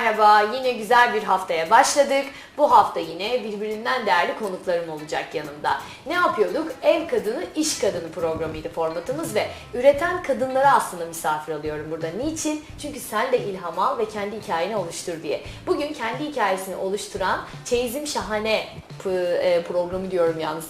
Merhaba. Yine güzel bir haftaya başladık. Bu hafta yine birbirinden değerli konuklarım olacak yanımda. Ne yapıyorduk? Ev kadını, iş kadını programıydı formatımız ve üreten kadınları aslında misafir alıyorum burada. Niçin? Çünkü sen de ilham al ve kendi hikayeni oluştur diye. Bugün kendi hikayesini oluşturan Çeyizim Şahane e, programı diyorum yalnız.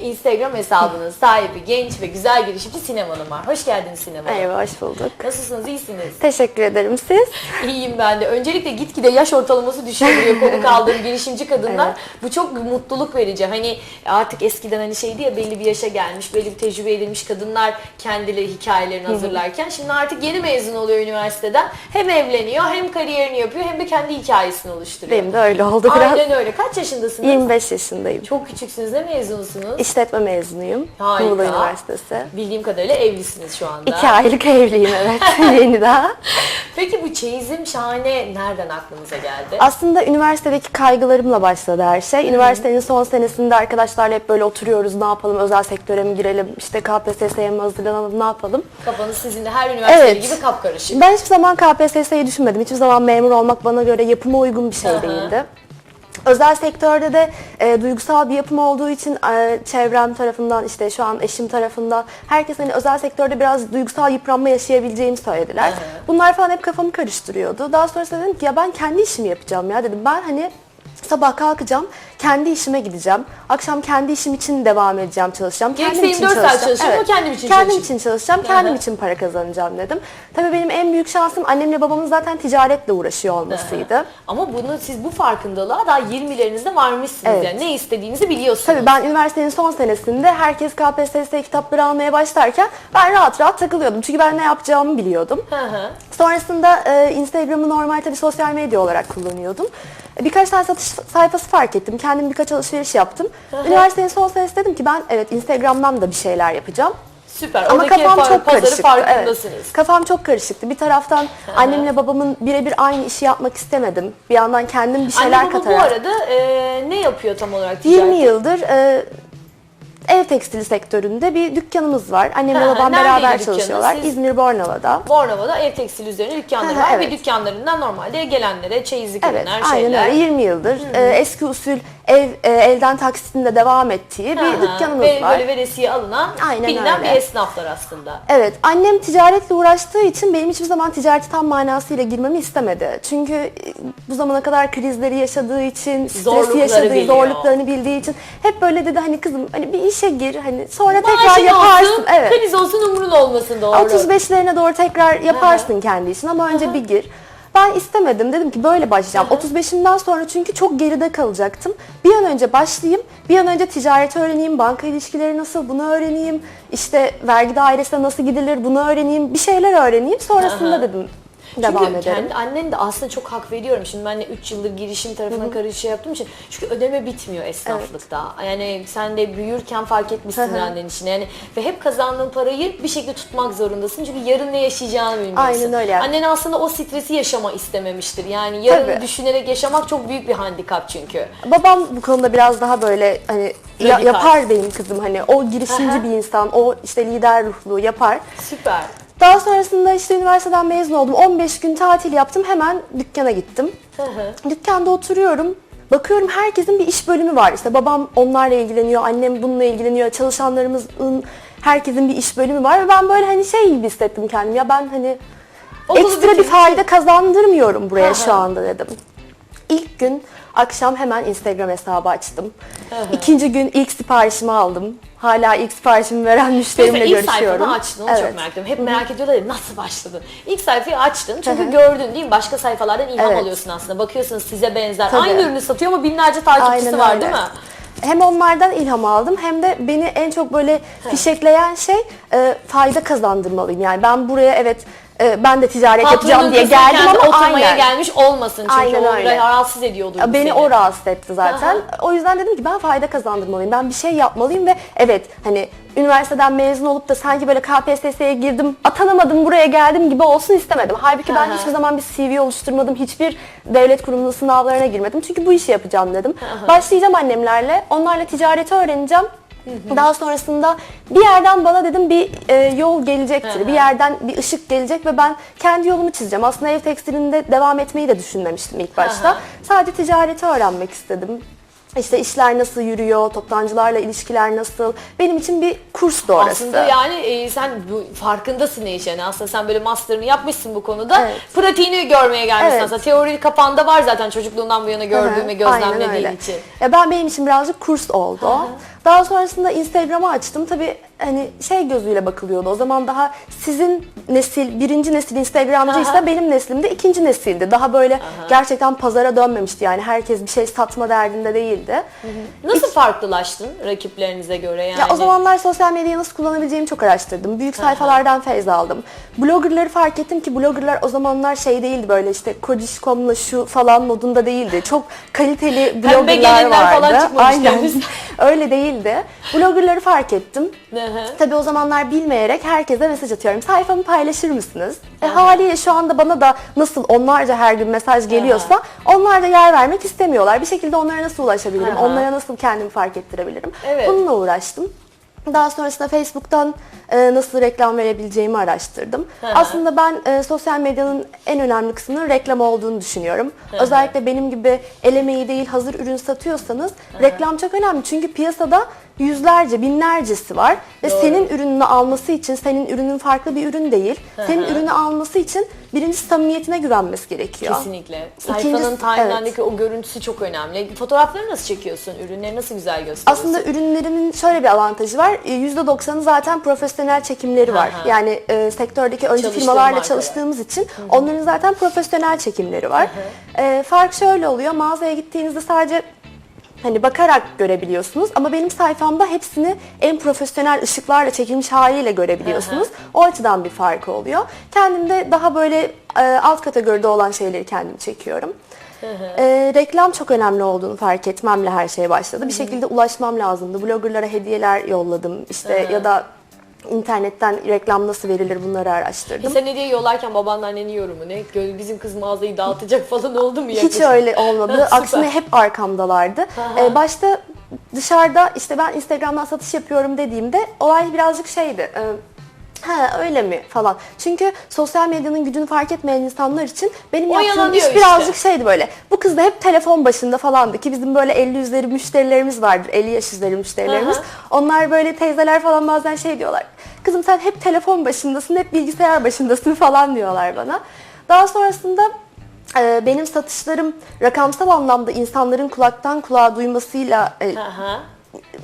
Instagram hesabının sahibi genç ve güzel girişimci Sinem Hanım var. Hoş geldiniz Sinem Hanım. Merhaba, hoş bulduk. Nasılsınız? İyisiniz? Teşekkür ederim siz. İyiyim ben de. Öncelikle gitgide yaş ortalaması düşüyor konuk aldığım girişimci kadınlar. Evet. Bu çok mutluluk verici. Hani artık eskiden hani şeydi ya belli bir yaşa gelmiş, belli bir tecrübe edilmiş kadınlar kendileri hikayelerini hazırlarken şimdi artık yeni mezun oluyor üniversiteden. Hem evleniyor, hem kariyerini yapıyor, hem de kendi hikayesini oluşturuyor. Benim de öyle oldu biraz. Aynen öyle. Kaç yaşındasınız? 25 yaşındayım. Çok küçüksünüz. Ne mezunsunuz? İşletme mezunuyum. Harika. Muğla Üniversitesi. Bildiğim kadarıyla evlisiniz şu anda. İki aylık evliyim evet. Yeni daha. Peki bu çeyizim şahane nereden aklınıza geldi? Aslında üniversitedeki kaygılarımla başladı her şey. Üniversitenin son senesinde arkadaşlarla hep böyle oturuyoruz. Ne yapalım? Özel sektöre mi girelim? İşte KPSS'ye mi hazırlanalım? Ne yapalım? Kafanız sizin de her üniversiteli Evet. gibi kapkarışık. Ben hiçbir zaman KPSS'yi düşünmedim. Hiçbir zaman memur olmak bana göre yapıma uygun bir şey Aha. değildi. Özel sektörde de e, duygusal bir yapım olduğu için e, çevrem tarafından işte şu an eşim tarafından herkes hani özel sektörde biraz duygusal yıpranma yaşayabileceğimi söylediler. Bunlar falan hep kafamı karıştırıyordu. Daha sonrasında dedim ki ya ben kendi işimi yapacağım ya dedim. Ben hani sabah kalkacağım, kendi işime gideceğim. Akşam kendi işim için devam edeceğim, çalışacağım. Gerekse Kendim için 24 saat çalışacağım. çalışırım ama kendim için Kendim çalışayım. için çalışacağım, Aha. kendim için para kazanacağım dedim. Tabii benim en büyük şansım annemle babamın zaten ticaretle uğraşıyor olmasıydı. Ama bunu siz bu farkındalığa daha 20'lerinizde varmışsınız Evet. yani ne istediğinizi biliyorsunuz. Tabii ben üniversitenin son senesinde herkes KPSS kitapları almaya başlarken ben rahat rahat takılıyordum. Çünkü ben ne yapacağımı biliyordum. Hı hı. Sonrasında e, Instagram'ı normal tabii sosyal medya olarak kullanıyordum. Birkaç tane satış sayfası fark ettim. Kendim birkaç alışveriş yaptım. Üniversitenin son senesi dedim ki ben evet Instagram'dan da bir şeyler yapacağım. Süper. Ama Oradaki kafam par- çok pazarı karışıktı. farkındasınız. Evet. Kafam çok karışıktı. Bir taraftan annemle babamın birebir aynı işi yapmak istemedim. Bir yandan kendim bir şeyler Anne baba bu katarak. arada e, ne yapıyor tam olarak 20 ticarette? yıldır e, ev tekstili sektöründe bir dükkanımız var. Annemle Ha, babam beraber dükkanı? çalışıyorlar. Siz- İzmir Bornova'da. Bornova'da ev tekstil üzerine dükkanları hı, var evet. ve dükkanlarından normalde gelenlere çeyizlik Evet, ürünler, aynen şeyler. öyle. 20 yıldır e, eski usul ev e, elden taksitinde devam ettiği bir hı. dükkanımız Ve var. Böyle veresiye alınan Aynen bilinen öyle. bir esnaflar aslında. Evet, annem ticaretle uğraştığı için benim hiçbir zaman ticareti tam manasıyla girmemi istemedi. Çünkü e, bu zamana kadar krizleri yaşadığı için, stresi yaşadığı, biliyor. zorluklarını bildiği için hep böyle dedi hani kızım hani bir işe gir hani sonra tekrar Maaşın yaparsın. olsun, Evet. kriz olsun umurun olmasın doğru. 35'lerine doğru tekrar yaparsın kendi işin ama önce bir gir. Ben istemedim. Dedim ki böyle başlayacağım. 35'imden sonra çünkü çok geride kalacaktım. Bir an önce başlayayım. Bir an önce ticaret öğreneyim. Banka ilişkileri nasıl bunu öğreneyim. İşte vergi dairesine nasıl gidilir bunu öğreneyim. Bir şeyler öğreneyim. Sonrasında dedim devam Çünkü ederim. kendi annen de aslında çok hak veriyorum. Şimdi ben de 3 yıldır girişim tarafına karış şey yaptığım için. Çünkü ödeme bitmiyor esnaflıkta. Yani sen de büyürken fark etmişsin annen işini. Yani ve hep kazandığın parayı bir şekilde tutmak zorundasın. Çünkü yarın ne yaşayacağını bilmiyorsun. Aynen öyle. Annen aslında o stresi yaşama istememiştir. Yani yarını Tabii. düşünerek yaşamak çok büyük bir handikap çünkü. Babam bu konuda biraz daha böyle hani Radikal. yapar benim kızım hani o girişimci Aha. bir insan, o işte lider ruhlu yapar. Süper. Daha sonrasında işte üniversiteden mezun oldum. 15 gün tatil yaptım. Hemen dükkana gittim. Hı hı. Dükkanda oturuyorum. Bakıyorum herkesin bir iş bölümü var. İşte babam onlarla ilgileniyor, annem bununla ilgileniyor. Çalışanlarımızın herkesin bir iş bölümü var ve ben böyle hani şey gibi hissettim kendimi. Ya ben hani Okulu ekstra bir fayda kazandırmıyorum buraya şu anda dedim. İlk gün akşam hemen Instagram hesabı açtım. İkinci gün ilk siparişimi aldım. Hala ilk siparişimi veren müşterimle Mesela ilk görüşüyorum. sayfanı açtın, onu çok Evet. merak ediyorum. Hep merak ediyorlar ya nasıl başladın? İlk sayfayı açtın çünkü Hı hı. gördün değil mi? Başka sayfalardan ilham Evet. alıyorsun aslında. Bakıyorsun size benzer. Tabii. Aynı ürünü satıyor ama binlerce takipçisi Aynen var öyle. değil mi? Hem onlardan ilham aldım hem de beni en çok böyle fişekleyen şey e, fayda kazandırmalıyım. Yani ben buraya evet e, ben de ticaret yapacağım Patronun diye kızı geldim kendi ama oturmaya aynen. gelmiş olmasın çünkü Aynen o öyle. rahatsız ediyordur bu Beni seni. o rahatsız etti zaten. Aha. O yüzden dedim ki ben fayda kazandırmalıyım. Ben bir şey yapmalıyım ve evet hani üniversiteden mezun olup da sanki böyle KPSS'ye girdim, atanamadım, buraya geldim gibi olsun istemedim. Halbuki ben Aha. hiçbir zaman bir CV oluşturmadım. Hiçbir devlet kurumunun sınavlarına girmedim. Çünkü bu işi yapacağım dedim. Aha. Başlayacağım annemlerle. Onlarla ticareti öğreneceğim. Daha sonrasında bir yerden bana dedim bir e, yol gelecektir. Bir yerden bir ışık gelecek ve ben kendi yolumu çizeceğim. Aslında ev tekstilinde devam etmeyi de düşünmemiştim ilk başta. Sadece ticareti öğrenmek istedim. İşte işler nasıl yürüyor, toptancılarla ilişkiler nasıl. Benim için bir kurstu orası. Aslında yani e, sen bu farkındasın ne iş yani aslında sen böyle master'ını yapmışsın bu konuda. Evet. Pratiğini görmeye gelmişsin Evet. aslında. Teori kafanda var zaten çocukluğundan bu yana gördüğün ve Hı hı, aynen gözlemlediğin öyle. için. Ya ben benim için birazcık kurs oldu. o. Daha sonrasında Instagram'ı açtım. Tabii hani şey gözüyle bakılıyordu. O zaman daha sizin nesil, birinci nesil Instagramcıysa benim neslim de ikinci nesildi. Daha böyle gerçekten pazara dönmemişti yani. Herkes bir şey satma derdinde değildi. Nasıl farklılaştın rakiplerinize göre yani? Ya o zamanlar sosyal medyayı nasıl kullanabileceğimi çok araştırdım. Büyük sayfalardan feyz aldım. Bloggerları fark ettim ki bloggerlar o zamanlar şey değildi böyle işte Kocişkom'la şu falan modunda değildi. Çok kaliteli bloggerlar gelinler vardı. falan çıkmamıştı Aynen. Öyle değildi. Bloggerları fark ettim. Tabii o zamanlar bilmeyerek herkese mesaj atıyorum. Sayfamı paylaşır mısınız? E, haliyle şu anda bana da nasıl onlarca her gün mesaj geliyorsa onlar da yer vermek istemiyorlar. Bir şekilde onlara nasıl ulaşabilirim? Onlara nasıl kendimi fark ettirebilirim? Evet. Bununla uğraştım. Daha sonrasında Facebook'tan e, nasıl reklam verebileceğimi araştırdım. Hı hı. Aslında ben e, sosyal medyanın en önemli kısmının reklam olduğunu düşünüyorum. Özellikle benim gibi el emeği değil hazır ürün satıyorsanız reklam çok önemli. Çünkü piyasada yüzlerce, binlercesi var ve Doğru. senin ürününü alması için, senin ürünün farklı bir ürün değil. Senin ürünü alması için birincisi samimiyetine güvenmesi gerekiyor. Kesinlikle. Sayfanın timeline'daki o görüntüsü çok önemli. Fotoğrafları nasıl çekiyorsun? Ürünleri nasıl güzel gösteriyorsun? Aslında ürünlerimin şöyle bir avantajı var. E, %90'ı zaten profesyonel çekimleri var. Aha. Yani e, sektördeki önce Çalıştığın firmalarla markalar. çalıştığımız için onların zaten profesyonel çekimleri var. E, fark şöyle oluyor. Mağazaya gittiğinizde sadece hani bakarak görebiliyorsunuz ama benim sayfamda hepsini en profesyonel ışıklarla çekilmiş haliyle görebiliyorsunuz. O açıdan bir farkı oluyor. Kendim de daha böyle e, alt kategoride olan şeyleri kendim çekiyorum. E, reklam çok önemli olduğunu fark etmemle her şey başladı. Bir şekilde ulaşmam lazımdı. Bloggerlara hediyeler yolladım işte ya da internetten reklam nasıl verilir bunları araştırdım. Sen hediye yollarken babanla annenin yorumu ne? Bizim kız mağazayı dağıtacak falan oldu mu? Hiç yaklaşık? öyle olmadı. Aksine hep arkamdalardı. Ee, başta dışarıda işte ben Instagram'dan satış yapıyorum dediğimde olay birazcık şeydi. e, Ha öyle mi falan. Çünkü sosyal medyanın gücünü fark etmeyen insanlar için benim yaptığım Oyalanıyor iş işte. birazcık şeydi böyle. Bu kız da hep telefon başında falandı ki bizim böyle 50 üzeri müşterilerimiz vardır. 50 yaş üzeri müşterilerimiz. Aha. Onlar böyle teyzeler falan bazen şey diyorlar. Kızım sen hep telefon başındasın, hep bilgisayar başındasın falan diyorlar bana. Daha sonrasında e, benim satışlarım rakamsal anlamda insanların kulaktan kulağa duymasıyla e, Aha.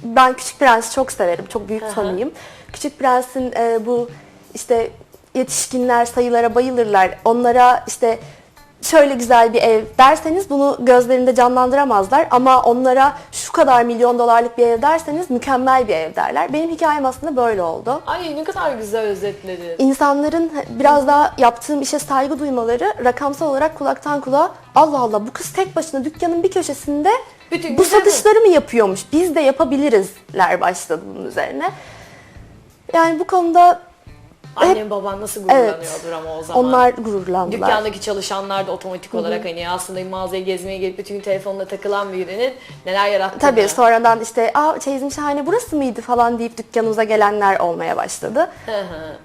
ben Küçük Prens'i çok severim. Çok büyük fanıyım. Küçük Prens'in e, bu işte yetişkinler sayılara bayılırlar. Onlara işte şöyle güzel bir ev derseniz bunu gözlerinde canlandıramazlar ama onlara şu kadar milyon dolarlık bir ev derseniz mükemmel bir ev derler. Benim hikayem aslında böyle oldu. Ay ne kadar güzel özetledin. İnsanların biraz daha yaptığım işe saygı duymaları rakamsal olarak kulaktan kulağa Allah Allah bu kız tek başına dükkanın bir köşesinde Bütün bu güzel mi? satışları mı yapıyormuş? Biz de yapabilirizler başladı bunun üzerine. Yani bu konuda Annem baban nasıl gururlanıyordur ama o zaman. onlar gururlandılar. Dükkandaki çalışanlar da otomatik olarak hani aslında mağazaya gezmeye gelip bütün telefonla takılan birinin neler yarattığını. Tabii sonradan işte aa çeyizim şahane burası mıydı falan deyip dükkanımıza gelenler olmaya başladı. Hı hı.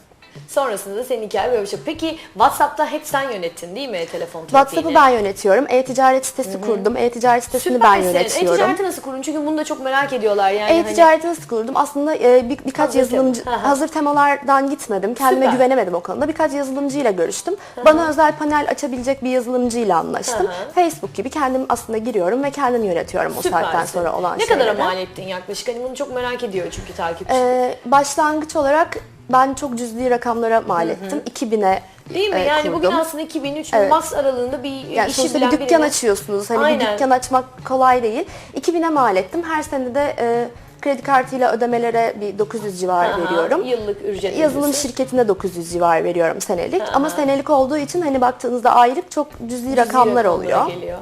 Sonrasında da senin hikaye böyle bir şey. Peki WhatsApp'ta hep sen yönettin değil mi telefon trafiğini? WhatsApp'ı ben yönetiyorum. E-ticaret sitesi kurdum. E-ticaret sitesini ben Süpersin. yönetiyorum. E-ticareti nasıl kurun? Çünkü bunu da çok merak ediyorlar yani. hani- E-ticareti nasıl kurdum? Aslında e, bir, birkaç Hazır yazılımcı, hı. hazır temalardan gitmedim. Kendime Süper. güvenemedim o konuda. Birkaç yazılımcıyla görüştüm. Bana özel panel açabilecek bir yazılımcıyla anlaştım. Hı hı. Facebook gibi kendim aslında giriyorum ve kendim yönetiyorum o saatten sonra olan Ne şeyleri. kadar mal ettin yaklaşık? Hani bunu çok merak ediyor çünkü takipçi. Ee, başlangıç olarak ben çok cüzi rakamlara mal ettim. 2000'e Değil mi? e, yani kurdum. bugün aslında 2000-3000 Evet. max aralığında bir Yani işi bilen bir dükkan birine- açıyorsunuz. Hani Aynen. bir dükkan açmak kolay değil. 2000'e mal ettim. Her sene de e, kredi kartıyla ödemelere bir 900 civar Aha, veriyorum. Yıllık ücret Yazılım ödüyorsun. şirketine 900 civar veriyorum senelik. Aha. Ama senelik olduğu için hani baktığınızda aylık çok cüzi, Cüzi rakamlar oluyor. Geliyor.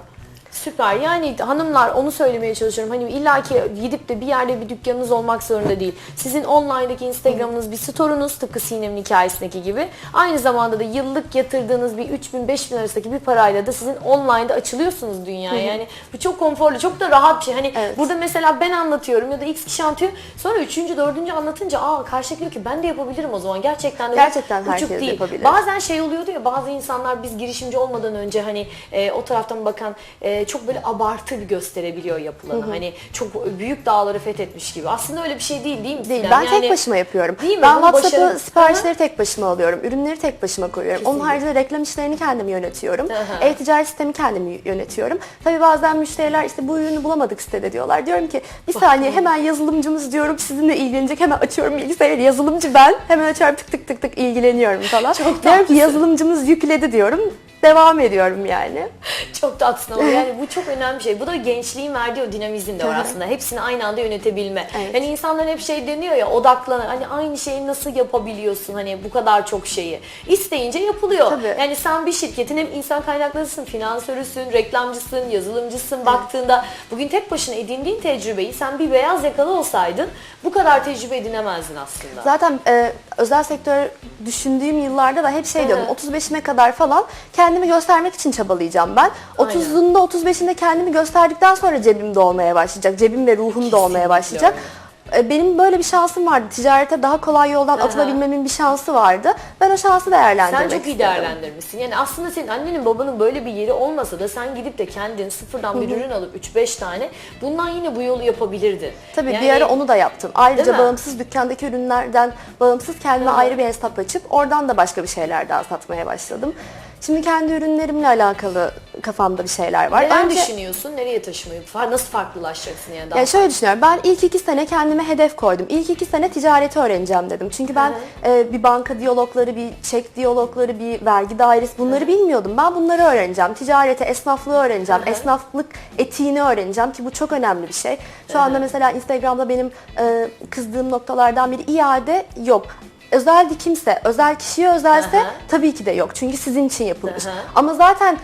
Süper. Yani hanımlar onu söylemeye çalışıyorum. Hani illa ki gidip de bir yerde bir dükkanınız olmak zorunda değil. Sizin online'daki Instagram'ınız bir store'unuz tıpkı Sinem'in hikayesindeki gibi. Aynı zamanda da yıllık yatırdığınız bir 3000 5000 arasındaki bir parayla da sizin online'da açılıyorsunuz dünyaya. Yani bu çok konforlu, çok da rahat bir şey. Hani Evet. burada mesela ben anlatıyorum ya da X kişi anlatıyor. Sonra üçüncü, dördüncü anlatınca aa karşıdaki diyor ki ben de yapabilirim o zaman. Gerçekten de Gerçekten uçuk herkes değil. yapabilir. Bazen şey oluyordu ya bazı insanlar biz girişimci olmadan önce hani e, o taraftan bakan e, çok böyle abartı bir gösterebiliyor yapılanı. Hani çok büyük dağları fethetmiş gibi. Aslında öyle bir şey değil değil mi? Değil. Ben Yani- tek başıma yapıyorum. Değil mi? Ben WhatsApp'ı siparişleri tek başıma alıyorum. Ürünleri tek başıma koyuyorum. Onun Kesinlikle. haricinde reklam işlerini kendim yönetiyorum. Aha. E-ticaret sistemi kendim yönetiyorum. Tabii bazen müşteriler işte bu ürünü bulamadık sitede diyorlar. Diyorum ki bir saniye hemen yazılımcımız diyorum sizinle ilgilenecek. Hemen açıyorum bilgisayarı. Yazılımcı ben. Hemen açıyorum tık tık tık tık ilgileniyorum falan. Çok diyorum ki yazılımcımız yükledi diyorum. Devam ediyorum yani. Çok tatlısın ama yani bu çok önemli bir şey. Bu da gençliğin verdiği o dinamizm de var aslında. Hepsini aynı anda yönetebilme. Evet. Yani insanların hep şey deniyor ya odaklan hani aynı şeyi nasıl yapabiliyorsun hani bu kadar çok şeyi. İsteyince yapılıyor. Tabii. Yani sen bir şirketin hem insan kaynaklarısın, finansörüsün, reklamcısın, yazılımcısın baktığında bugün tek başına edindiğin tecrübeyi sen bir beyaz yakalı olsaydın bu kadar tecrübe edinemezdin aslında. Zaten e, özel sektör düşündüğüm yıllarda da hep şey diyordum 35'ime kadar falan kendimi göstermek için çabalayacağım ben. 30'unda 35'inde kendimi gösterdikten sonra cebim de olmaya başlayacak. Cebim ve ruhum Kesinlikle olmaya başlayacak. E, Benim böyle bir şansım vardı. Ticarete daha kolay yoldan Aha. atılabilmemin bir şansı vardı. Ben o şansı değerlendirmek Sen çok iyi değerlendirmişsin. Yani aslında senin annenin babanın böyle bir yeri olmasa da sen gidip de kendin sıfırdan bir ürün alıp 3-5 tane bundan yine bu yolu yapabilirdin. Tabii Yani- bir ara onu da yaptım. Ayrıca bağımsız dükkandaki ürünlerden bağımsız kendime Hı. ayrı bir hesap açıp oradan da başka bir şeyler daha satmaya başladım. Şimdi kendi ürünlerimle alakalı kafamda bir şeyler var. Neler Önce- düşünüyorsun? Nereye taşımayı? Nasıl farklılaşacaksın yani daha? Yani şöyle düşünüyorum. Ben ilk iki sene kendime hedef koydum. İlk iki sene ticareti öğreneceğim dedim. Çünkü ben e, bir banka diyalogları, bir çek diyalogları, bir vergi dairesi bunları bilmiyordum. Ben bunları öğreneceğim. Ticareti, esnaflığı öğreneceğim. Hı hı. Esnaflık etiğini öğreneceğim ki bu çok önemli bir şey. Şu anda mesela Instagram'da benim e, kızdığım noktalardan biri iade yok. Özel dikimse, özel kişiye özelse Hı hı. tabii ki de yok. Çünkü sizin için yapılmış. Hı hı. Ama zaten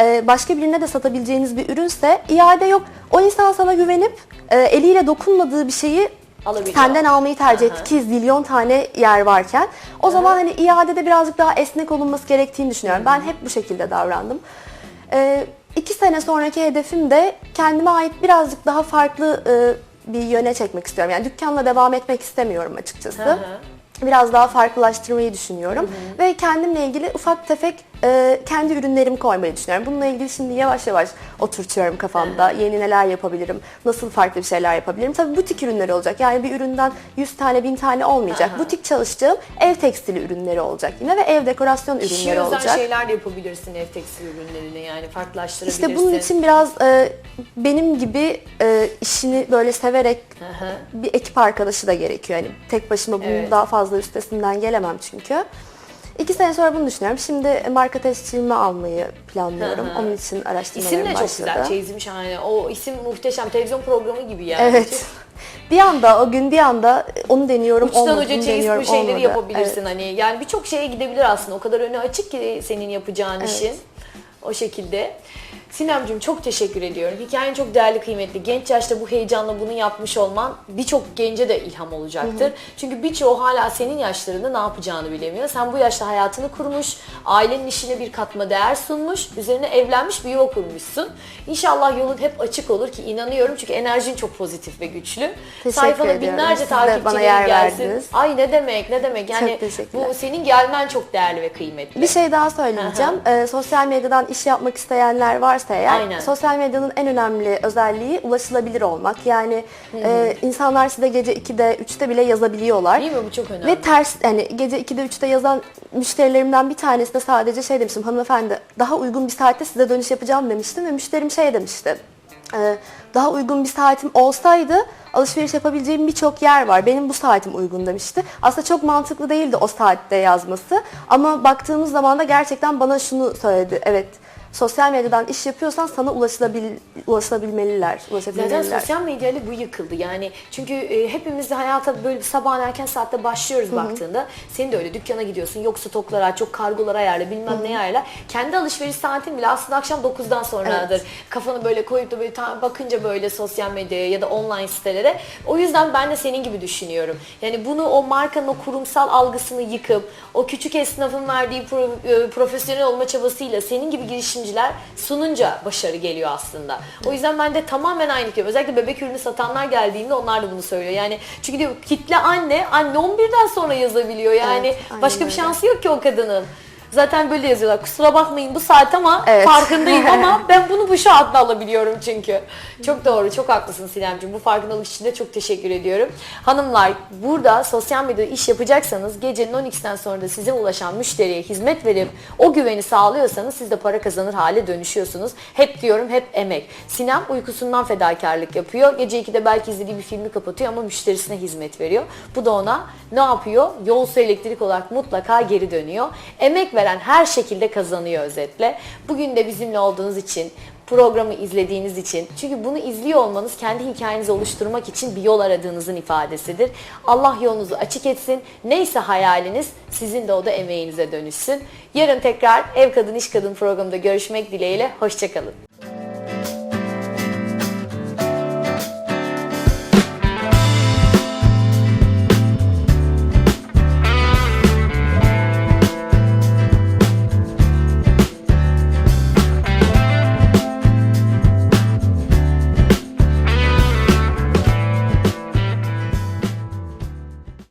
e, başka birine de satabileceğiniz bir ürünse iade yok. O insan sana güvenip e, eliyle dokunmadığı bir şeyi Alabiliyor. senden almayı tercih Aha. etti ki zilyon tane yer varken. O zaman hani iadede birazcık daha esnek olunması gerektiğini düşünüyorum. Ben hep bu şekilde davrandım. E, iki sene sonraki hedefim de kendime ait birazcık daha farklı e, bir yöne çekmek istiyorum. Yani dükkanla devam etmek istemiyorum açıkçası. Hı hı. Biraz daha farklılaştırmayı düşünüyorum. Ve kendimle ilgili ufak tefek e, kendi ürünlerimi koymayı düşünüyorum. Bununla ilgili şimdi yavaş yavaş oturtuyorum kafamda. Yeni neler yapabilirim, nasıl farklı bir şeyler yapabilirim. Tabii butik ürünleri olacak. Yani bir üründen 100 tane, 1000 tane olmayacak. Aha. Butik çalıştığım ev tekstili ürünleri olacak yine ve ev dekorasyon Kişiye ürünleri özel olacak. şeyler de yapabilirsin ev tekstil ürünleriyle yani farklılaştırabilirsin. İşte bunun için biraz e, benim gibi e, işini böyle severek hı. bir ekip arkadaşı da gerekiyor. Yani tek başıma bunun Evet. daha fazla üstesinden gelemem çünkü. İki sene sonra bunu düşünüyorum. Şimdi marka tescilimi almayı planlıyorum. Hı hı. Onun için araştırmalarım İsim de çok başladı. güzel. Çeyizim şahane. O isim muhteşem. Televizyon programı gibi yani. Evet. Bir anda o gün bir anda onu deniyorum Uçtan olmadı, uca çeyiz bu şeyleri olmadı. yapabilirsin hani. Yani birçok şeye gidebilir aslında. O kadar önü açık ki senin yapacağın Evet. işin. O şekilde. Sinemcim çok teşekkür ediyorum. Hikayen çok değerli, kıymetli. Genç yaşta bu heyecanla bunu yapmış olman birçok gence de ilham olacaktır. Çünkü birçoğu hala senin yaşlarında ne yapacağını bilemiyor. Sen bu yaşta hayatını kurmuş, ailenin işine bir katma değer sunmuş, üzerine evlenmiş bir yuva kurmuşsun. İnşallah yolun hep açık olur ki inanıyorum çünkü enerjin çok pozitif ve güçlü. Teşekkür ediyorum. binlerce takipçilerin gelsin. verdiniz. Ay ne demek ne demek yani bu senin gelmen çok değerli ve kıymetli. Bir şey daha söyleyeceğim. Ee, sosyal medyadan iş yapmak isteyenler varsa eğer, Aynen. sosyal medyanın en önemli özelliği ulaşılabilir olmak. Yani e, insanlar size gece 2'de, 3'te bile yazabiliyorlar. Değil mi bu çok önemli. Ve ters yani gece 2'de 3'te yazan müşterilerimden bir tanesi de sadece şey demiştim hanımefendi daha uygun bir saatte size dönüş yapacağım demiştim ve müşterim şey demişti. "Ee, daha uygun bir saatim olsaydı alışveriş yapabileceğim birçok yer var. Benim bu saatim uygun demişti. Aslında çok mantıklı değildi o saatte yazması. Ama baktığımız zaman da gerçekten bana şunu söyledi. Evet sosyal medyadan iş yapıyorsan sana ulaşılabil, ulaşılabilmeliler. Zaten ulaşabilmeliler. sosyal medyayla bu yıkıldı. Yani çünkü e, hepimiz de hayata böyle bir sabahın erken saatte başlıyoruz baktığında. Senin de öyle dükkana gidiyorsun. Yok stoklara, çok kargolara ayarla, bilmem ne ayarla. Kendi alışveriş saatin bile aslında akşam 9'dan sonradır. Kafanı böyle koyup da böyle bakınca böyle sosyal medyaya ya da online sitelere. O yüzden ben de senin gibi düşünüyorum. Yani bunu o markanın o kurumsal algısını yıkıp o küçük esnafın verdiği pro- e, profesyonel olma çabasıyla senin gibi girişimciler sununca başarı geliyor aslında. O yüzden ben de tamamen aynı fikir. Özellikle bebek ürünü satanlar geldiğinde onlar da bunu söylüyor. Yani çünkü diyor kitle anne, anne 11'den sonra yazabiliyor. Yani Evet, başka bir şansı yok ki o kadının. Zaten böyle yazıyorlar. Kusura bakmayın bu saat ama Evet. farkındayım ama ben bunu bu şartla alabiliyorum çünkü. Çok doğru, çok haklısın Sinemciğim. Bu farkındalık için de çok teşekkür ediyorum. Hanımlar burada sosyal medyada iş yapacaksanız gecenin 12'den sonra da size ulaşan müşteriye hizmet verip o güveni sağlıyorsanız siz de para kazanır hale dönüşüyorsunuz. Hep diyorum hep emek. Sinem uykusundan fedakarlık yapıyor. Gece 2'de belki izlediği bir filmi kapatıyor ama müşterisine hizmet veriyor. Bu da ona ne yapıyor? Yol su elektrik olarak mutlaka geri dönüyor. Emek veren her şekilde kazanıyor özetle. Bugün de bizimle olduğunuz için programı izlediğiniz için çünkü bunu izliyor olmanız kendi hikayenizi oluşturmak için bir yol aradığınızın ifadesidir. Allah yolunuzu açık etsin. Neyse hayaliniz sizin de o da emeğinize dönüşsün. Yarın tekrar Ev Kadın İş Kadın programında görüşmek dileğiyle. Hoşçakalın.